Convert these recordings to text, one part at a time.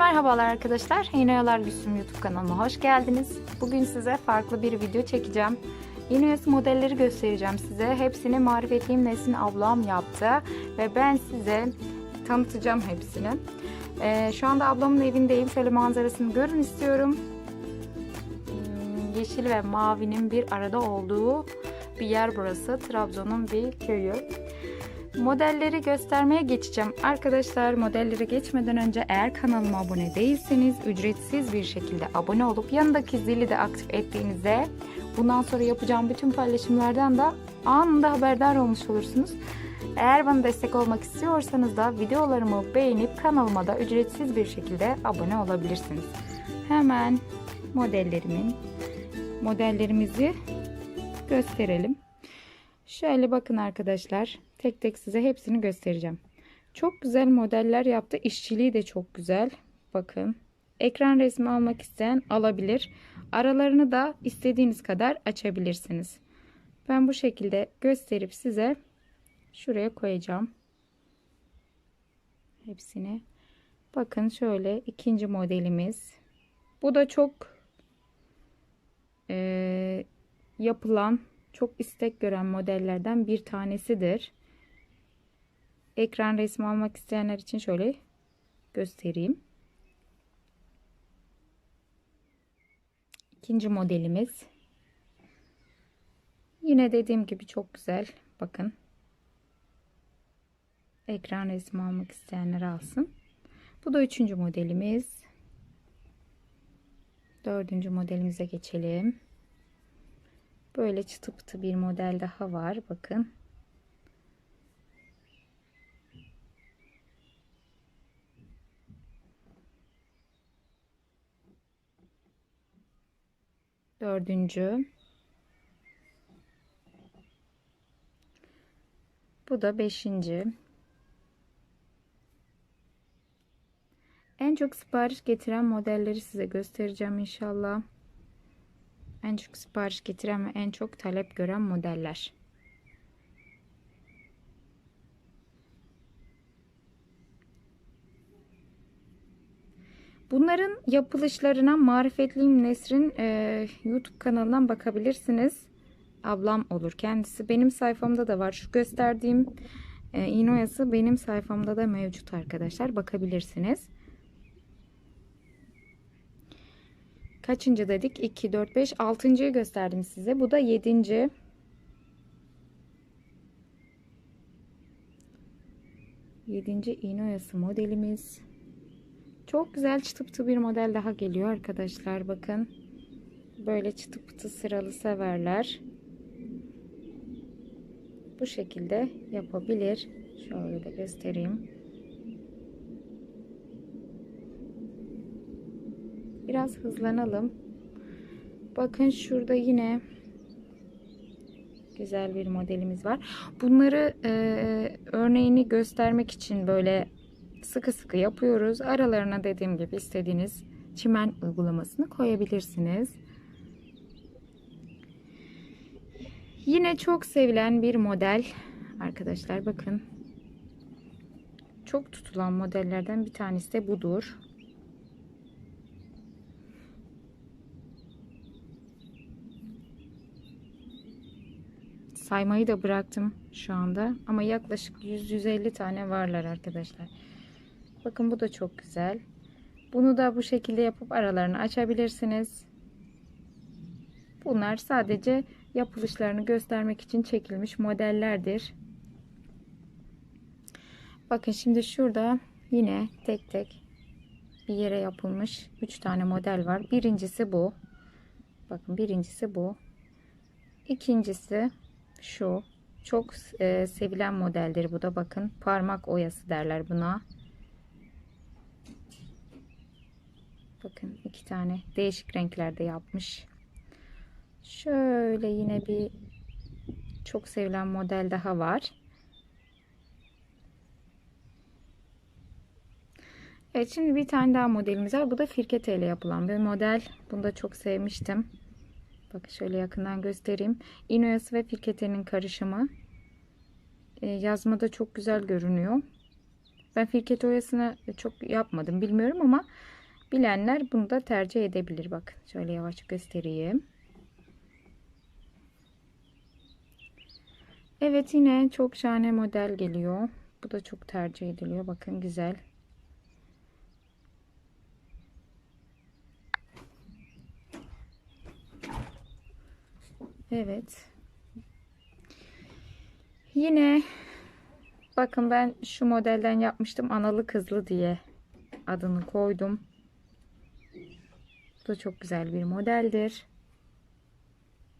merhabalar arkadaşlar. İğneoyalar Gülsüm YouTube kanalıma hoş geldiniz. Bugün size farklı bir video çekeceğim. İğneoyası modelleri göstereceğim size. Hepsini marifetliyim Nesin ablam yaptı. Ve ben size tanıtacağım hepsini. Ee, şu anda ablamın evindeyim. Şöyle manzarasını görün istiyorum. Hmm, Yeşil ve mavinin bir arada olduğu bir yer burası. Trabzon'un bir köyü. Modelleri göstermeye geçeceğim. Arkadaşlar modelleri geçmeden önce eğer kanalıma abone değilseniz ücretsiz bir şekilde abone olup yanındaki zili de aktif ettiğinizde bundan sonra yapacağım bütün paylaşımlardan da anında haberdar olmuş olursunuz. Eğer bana destek olmak istiyorsanız da videolarımı beğenip kanalıma da ücretsiz bir şekilde abone olabilirsiniz. Hemen modellerimin modellerimizi gösterelim. Şöyle bakın arkadaşlar. Tek tek size hepsini göstereceğim. Çok güzel modeller yaptı. İşçiliği de çok güzel. Bakın. Ekran resmi almak isteyen alabilir. Aralarını da istediğiniz kadar açabilirsiniz. Ben bu şekilde gösterip size şuraya koyacağım. Hepsini. Bakın şöyle ikinci modelimiz. Bu da çok e, yapılan çok istek gören modellerden bir tanesidir. Ekran resmi almak isteyenler için şöyle göstereyim. İkinci modelimiz. Yine dediğim gibi çok güzel. Bakın. Ekran resmi almak isteyenler alsın. Bu da üçüncü modelimiz. Dördüncü modelimize geçelim. Böyle çıtı pıtı bir model daha var. Bakın. Dördüncü. Bu da beşinci. En çok sipariş getiren modelleri size göstereceğim inşallah. En çok sipariş getiren ve en çok talep gören modeller. Bunların yapılışlarına Marifetliyim Nesrin e, YouTube kanalından bakabilirsiniz. Ablam olur kendisi. Benim sayfamda da var. Şu gösterdiğim e, inoyası benim sayfamda da mevcut arkadaşlar. Bakabilirsiniz. Kaçıncı dedik? 2, 4, 5, 6.yı gösterdim size. Bu da 7. Yedinci iğne oyası modelimiz. Çok güzel çıtı pıtı bir model daha geliyor arkadaşlar. Bakın. Böyle çıtı pıtı sıralı severler. Bu şekilde yapabilir. Şöyle de göstereyim. Biraz hızlanalım. Bakın şurada yine güzel bir modelimiz var. Bunları e, örneğini göstermek için böyle sıkı sıkı yapıyoruz. Aralarına dediğim gibi istediğiniz çimen uygulamasını koyabilirsiniz. Yine çok sevilen bir model arkadaşlar bakın. Çok tutulan modellerden bir tanesi de budur. saymayı da bıraktım şu anda. Ama yaklaşık 100-150 tane varlar arkadaşlar. Bakın bu da çok güzel. Bunu da bu şekilde yapıp aralarını açabilirsiniz. Bunlar sadece yapılışlarını göstermek için çekilmiş modellerdir. Bakın şimdi şurada yine tek tek bir yere yapılmış 3 tane model var. Birincisi bu. Bakın birincisi bu. İkincisi şu çok e, sevilen modeldir bu da bakın parmak oyası derler buna bakın iki tane değişik renklerde yapmış şöyle yine bir çok sevilen model daha var Evet şimdi bir tane daha modelimiz var bu da firkete ile yapılan bir model bunu da çok sevmiştim Bakın şöyle yakından göstereyim. İnoyası ve firketenin karışımı. Ee, yazmada çok güzel görünüyor. Ben firket oyasını çok yapmadım bilmiyorum ama bilenler bunu da tercih edebilir. Bakın şöyle yavaş göstereyim. Evet yine çok şahane model geliyor. Bu da çok tercih ediliyor. Bakın güzel. Evet. Yine bakın ben şu modelden yapmıştım. Analı kızlı diye adını koydum. Bu da çok güzel bir modeldir.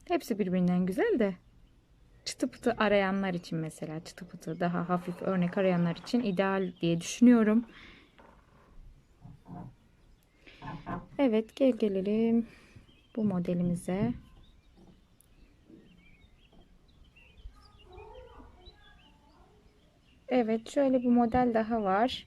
Hepsi birbirinden güzel de çıtı pıtı arayanlar için mesela çıtı pıtı daha hafif örnek arayanlar için ideal diye düşünüyorum. Evet gel gelelim bu modelimize. Evet şöyle bir model daha var.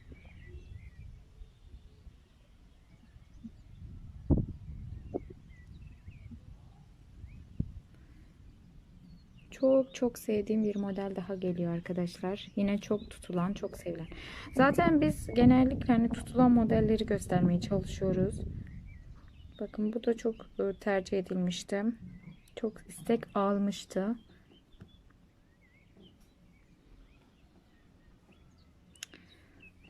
Çok sevdiğim bir model daha geliyor arkadaşlar. Yine çok tutulan, çok sevilen. Zaten biz genellikle hani tutulan modelleri göstermeye çalışıyoruz. Bakın bu da çok e, tercih edilmişti. Çok istek almıştı.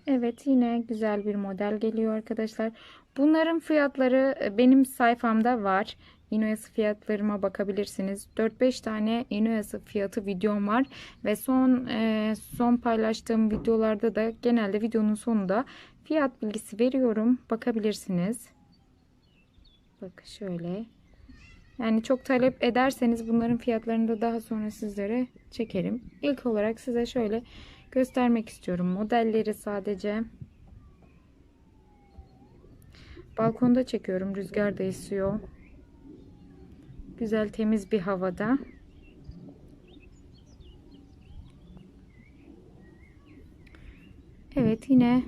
Evet yine güzel bir model geliyor arkadaşlar. Bunların fiyatları e, benim sayfamda var. Inoyası fiyatlarıma bakabilirsiniz. 4-5 tane Inoyası fiyatı videom var ve son e, son paylaştığım videolarda da genelde videonun sonunda fiyat bilgisi veriyorum. Bakabilirsiniz. Bak şöyle. Yani çok talep ederseniz bunların fiyatlarını da daha sonra sizlere çekerim. İlk olarak size şöyle göstermek istiyorum modelleri sadece. Balkonda çekiyorum. Rüzgar da esiyor. Güzel temiz bir havada. Evet yine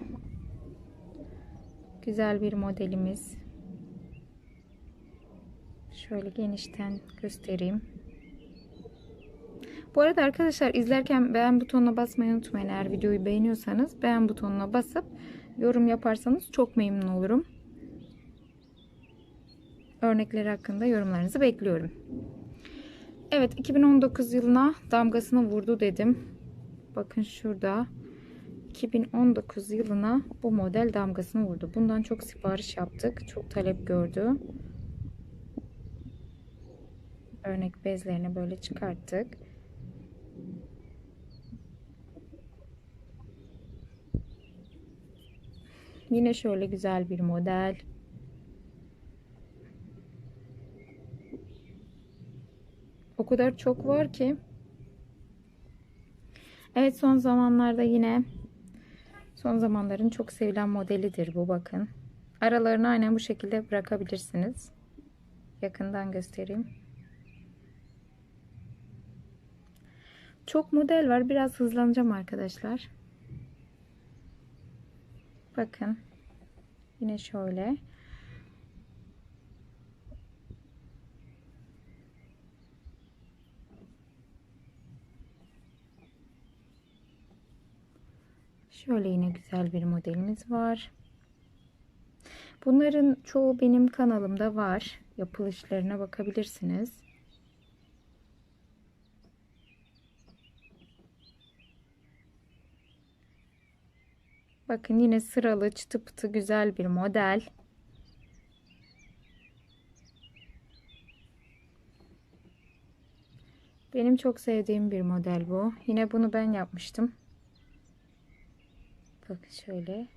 güzel bir modelimiz. Şöyle genişten göstereyim. Bu arada arkadaşlar izlerken beğen butonuna basmayı unutmayın. Eğer videoyu beğeniyorsanız beğen butonuna basıp yorum yaparsanız çok memnun olurum. Örnekleri hakkında yorumlarınızı bekliyorum. Evet 2019 yılına damgasını vurdu dedim. Bakın şurada 2019 yılına bu model damgasını vurdu. Bundan çok sipariş yaptık. Çok talep gördü. Örnek bezlerini böyle çıkarttık. Yine şöyle güzel bir model. O kadar çok var ki. Evet son zamanlarda yine son zamanların çok sevilen modelidir bu bakın. Aralarını aynen bu şekilde bırakabilirsiniz. Yakından göstereyim. Çok model var. Biraz hızlanacağım arkadaşlar. Bakın. Yine şöyle. Şöyle yine güzel bir modelimiz var. Bunların çoğu benim kanalımda var. Yapılışlarına bakabilirsiniz. Bakın yine sıralı çıtı pıtı güzel bir model. Benim çok sevdiğim bir model bu. Yine bunu ben yapmıştım. Bakın şöyle.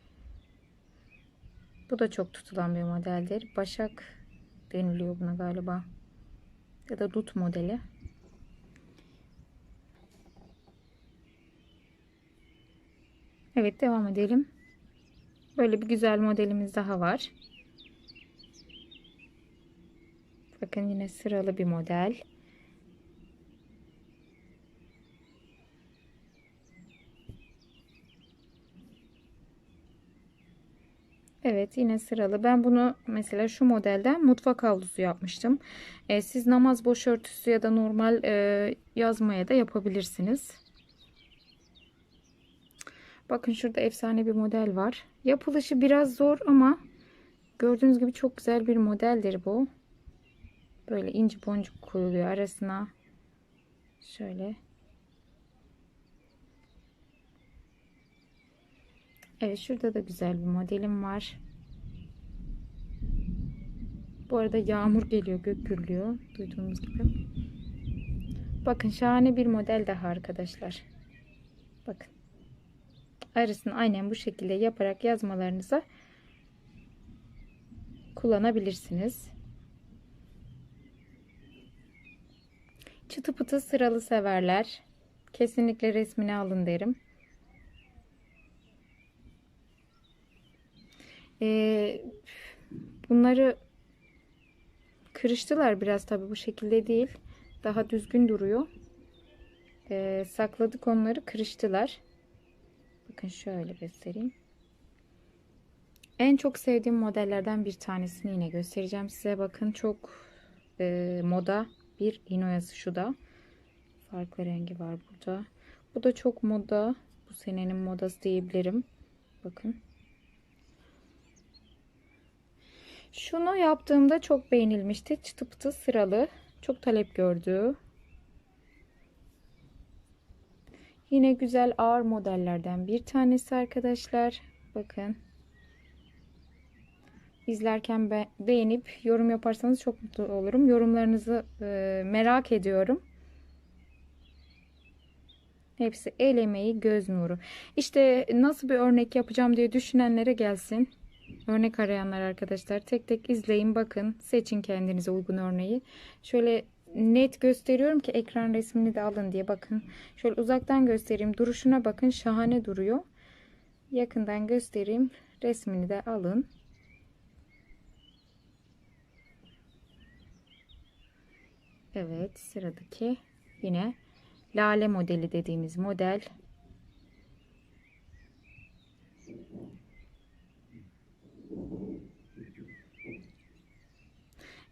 Bu da çok tutulan bir modeldir. Başak deniliyor buna galiba. Ya da dut modeli. Evet devam edelim. Böyle bir güzel modelimiz daha var. Bakın yine sıralı bir model. Evet yine sıralı. Ben bunu mesela şu modelden mutfak havlusu yapmıştım. Ee, siz namaz boşörtüsü ya da normal e, yazmaya da yapabilirsiniz. Bakın şurada efsane bir model var. Yapılışı biraz zor ama gördüğünüz gibi çok güzel bir modeldir bu. Böyle inci boncuk koyuluyor arasına. Şöyle. Evet şurada da güzel bir modelim var. Bu arada yağmur geliyor, gök gürlüyor. Duyduğunuz gibi. Bakın şahane bir model daha arkadaşlar. Bakın. Arasını aynen bu şekilde yaparak yazmalarınıza kullanabilirsiniz. Çıtı pıtı sıralı severler. Kesinlikle resmini alın derim. Ee, bunları kırıştılar biraz tabi bu şekilde değil. Daha düzgün duruyor. Ee, sakladık onları kırıştılar. Bakın şöyle göstereyim. En çok sevdiğim modellerden bir tanesini yine göstereceğim size. Bakın çok e, moda bir inoyası şu da. Farklı rengi var burada. Bu da çok moda. Bu senenin modası diyebilirim. Bakın. Şunu yaptığımda çok beğenilmişti. Çıtı pıtı sıralı. Çok talep gördü. Yine güzel ağır modellerden bir tanesi arkadaşlar. Bakın. İzlerken be beğenip yorum yaparsanız çok mutlu olurum. Yorumlarınızı e, merak ediyorum. Hepsi el emeği, göz nuru. İşte nasıl bir örnek yapacağım diye düşünenlere gelsin. Örnek arayanlar arkadaşlar tek tek izleyin bakın seçin kendinize uygun örneği. Şöyle net gösteriyorum ki ekran resmini de alın diye bakın. Şöyle uzaktan göstereyim duruşuna bakın şahane duruyor. Yakından göstereyim resmini de alın. Evet sıradaki yine lale modeli dediğimiz model.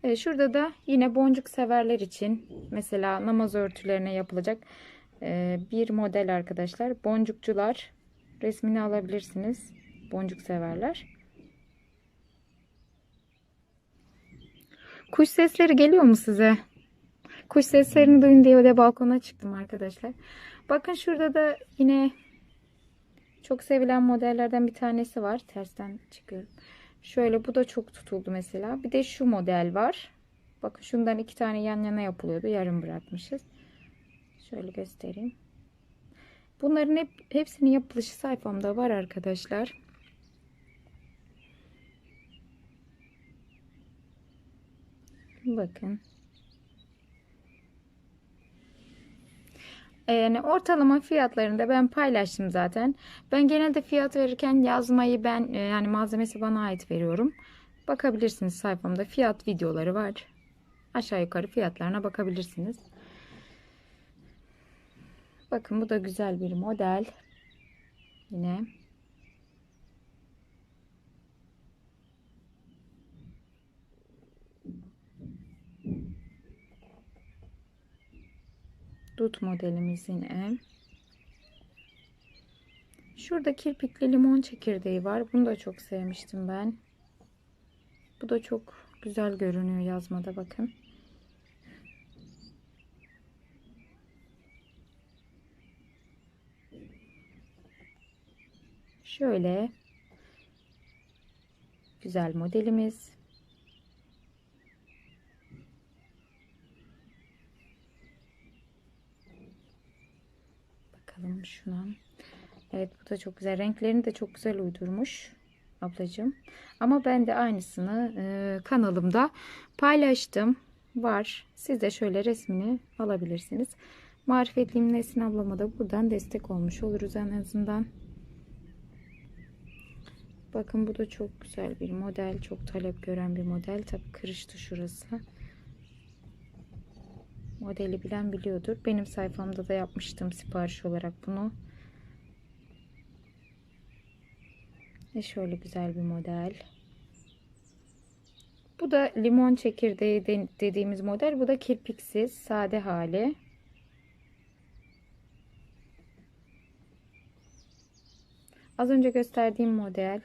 Evet, şurada da yine boncuk severler için mesela namaz örtülerine yapılacak e, bir model arkadaşlar. Boncukçular resmini alabilirsiniz. Boncuk severler. Kuş sesleri geliyor mu size? Kuş seslerini duyun diye de balkona çıktım arkadaşlar. Bakın şurada da yine çok sevilen modellerden bir tanesi var. Tersten çıkıyorum. Şöyle bu da çok tutuldu mesela. Bir de şu model var. Bakın şundan iki tane yan yana yapılıyordu. Yarım bırakmışız. Şöyle göstereyim. Bunların hep hepsinin yapılışı sayfamda var arkadaşlar. Bakın. Yani ortalama fiyatlarını da ben paylaştım zaten. Ben genelde fiyat verirken yazmayı ben e, yani malzemesi bana ait veriyorum. Bakabilirsiniz sayfamda fiyat videoları var. Aşağı yukarı fiyatlarına bakabilirsiniz. Bakın bu da güzel bir model. Yine dut modelimiz yine. Şurada kirpikli limon çekirdeği var. Bunu da çok sevmiştim ben. Bu da çok güzel görünüyor yazmada bakın. Şöyle güzel modelimiz. Bakalım şuna. Evet bu da çok güzel. Renklerini de çok güzel uydurmuş ablacığım. Ama ben de aynısını e, kanalımda paylaştım. Var. Siz de şöyle resmini alabilirsiniz. Marifetliyim Nesin ablama da buradan destek olmuş oluruz en azından. Bakın bu da çok güzel bir model. Çok talep gören bir model. Tabi kırıştı şurası. Modeli bilen biliyordur. Benim sayfamda da yapmıştım sipariş olarak bunu. Ve şöyle güzel bir model. Bu da limon çekirdeği dediğimiz model. Bu da kirpiksiz, sade hali. Az önce gösterdiğim model.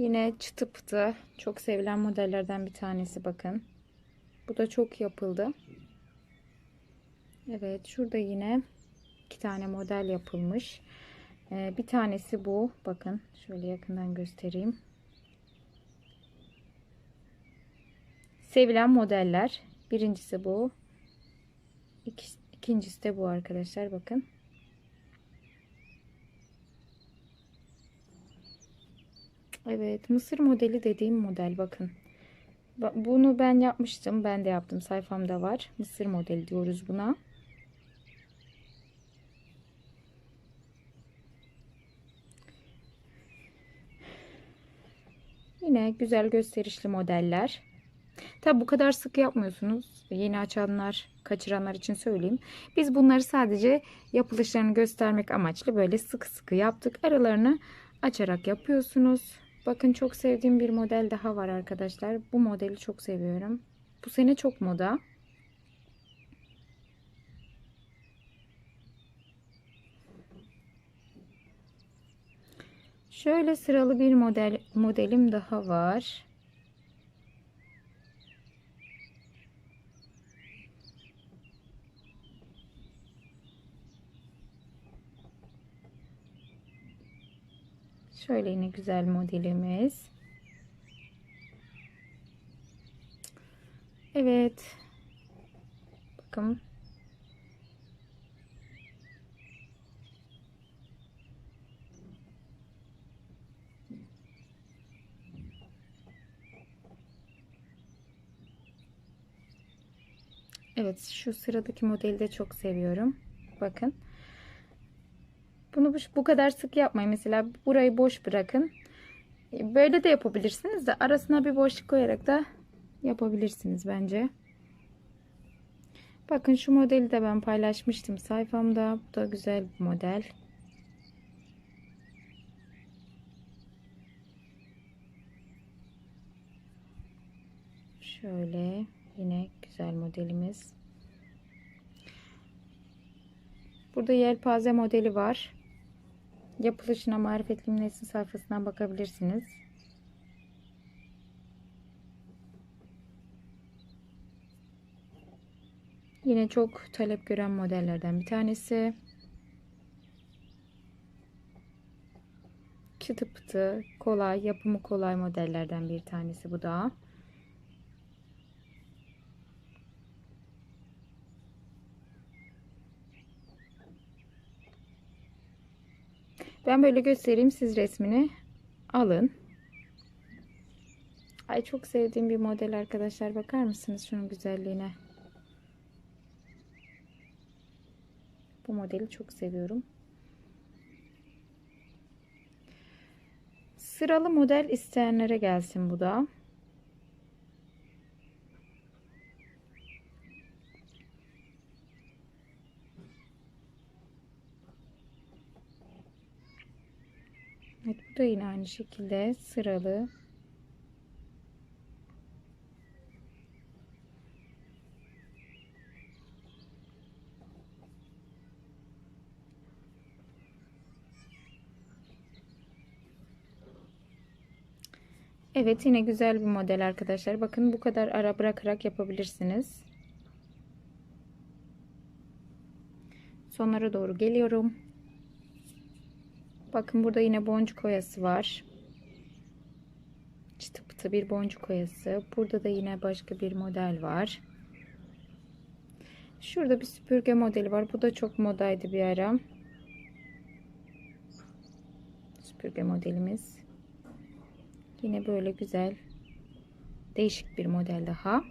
Yine çıtı pıtı. Çok sevilen modellerden bir tanesi bakın. Bu da çok yapıldı. Evet şurada yine iki tane model yapılmış. Ee, bir tanesi bu. Bakın şöyle yakından göstereyim. Sevilen modeller. Birincisi bu. İki, ikincisi de bu arkadaşlar. Bakın. Evet. Mısır modeli dediğim model. Bakın. Bunu ben yapmıştım. Ben de yaptım. Sayfamda var. Mısır modeli diyoruz buna. Yine güzel gösterişli modeller. Tabi bu kadar sık yapmıyorsunuz. Yeni açanlar, kaçıranlar için söyleyeyim. Biz bunları sadece yapılışlarını göstermek amaçlı böyle sık sıkı yaptık. Aralarını açarak yapıyorsunuz. Bakın çok sevdiğim bir model daha var arkadaşlar. Bu modeli çok seviyorum. Bu sene çok moda. Şöyle sıralı bir model modelim daha var. Şöyle yine güzel modelimiz. Evet. Bakın. Evet şu sıradaki modeli de çok seviyorum. Bakın. Bunu bu kadar sık yapmayın. Mesela burayı boş bırakın. Böyle de yapabilirsiniz de arasına bir boşluk koyarak da yapabilirsiniz bence. Bakın şu modeli de ben paylaşmıştım sayfamda. Bu da güzel bir model. Şöyle yine güzel modelimiz. Burada yelpaze modeli var. Yapılışına Marifetli Nesin sayfasından bakabilirsiniz. Yine çok talep gören modellerden bir tanesi. Çıtı pıtı, kolay, yapımı kolay modellerden bir tanesi bu da. Ben böyle göstereyim siz resmini alın. Ay çok sevdiğim bir model arkadaşlar. Bakar mısınız şunun güzelliğine? Bu modeli çok seviyorum. Sıralı model isteyenlere gelsin bu da. Evet bu da yine aynı şekilde sıralı. Evet yine güzel bir model arkadaşlar. Bakın bu kadar ara bırakarak yapabilirsiniz. Sonlara doğru geliyorum. Bakın burada yine boncuk oyası var. Çıtı pıtı bir boncuk oyası. Burada da yine başka bir model var. Şurada bir süpürge modeli var. Bu da çok modaydı bir ara. Süpürge modelimiz. Yine böyle güzel değişik bir model daha.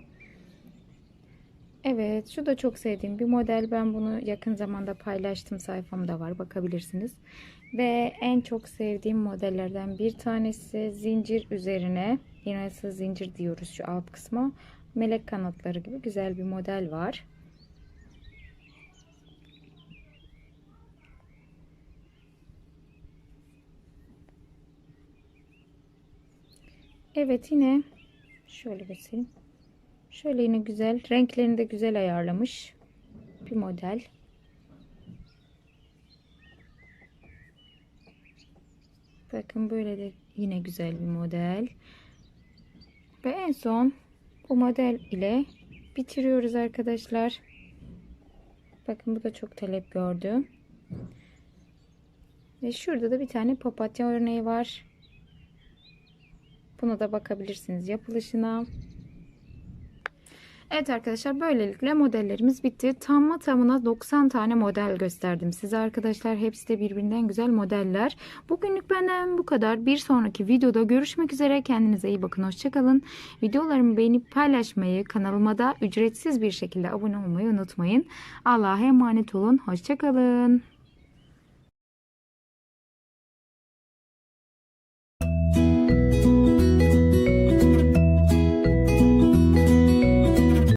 Evet şu da çok sevdiğim bir model. Ben bunu yakın zamanda paylaştım sayfamda var bakabilirsiniz. Ve en çok sevdiğim modellerden bir tanesi zincir üzerine yine zincir diyoruz şu alt kısma. Melek kanatları gibi güzel bir model var. Evet yine şöyle göstereyim. Şöyle yine güzel. Renklerini de güzel ayarlamış. Bir model. Bakın böyle de yine güzel bir model. Ve en son bu model ile bitiriyoruz arkadaşlar. Bakın bu da çok talep gördü. Ve şurada da bir tane papatya örneği var. Buna da bakabilirsiniz yapılışına. Evet arkadaşlar böylelikle modellerimiz bitti. Tamma tamına 90 tane model gösterdim size arkadaşlar. Hepsi de birbirinden güzel modeller. Bugünlük benden bu kadar. Bir sonraki videoda görüşmek üzere. Kendinize iyi bakın. Hoşçakalın. Videolarımı beğenip paylaşmayı, kanalıma da ücretsiz bir şekilde abone olmayı unutmayın. Allah'a emanet olun. Hoşçakalın.